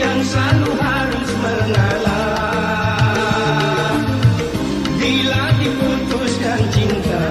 yang selalu harus mengalah. Bila diputuskan cinta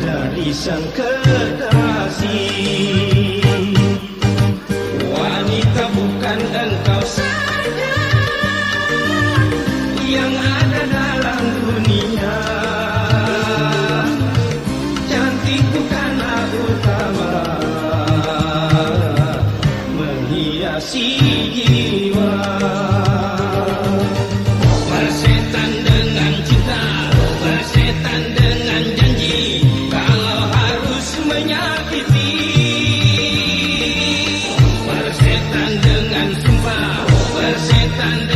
Dari sang kekasih Terima kasih kerana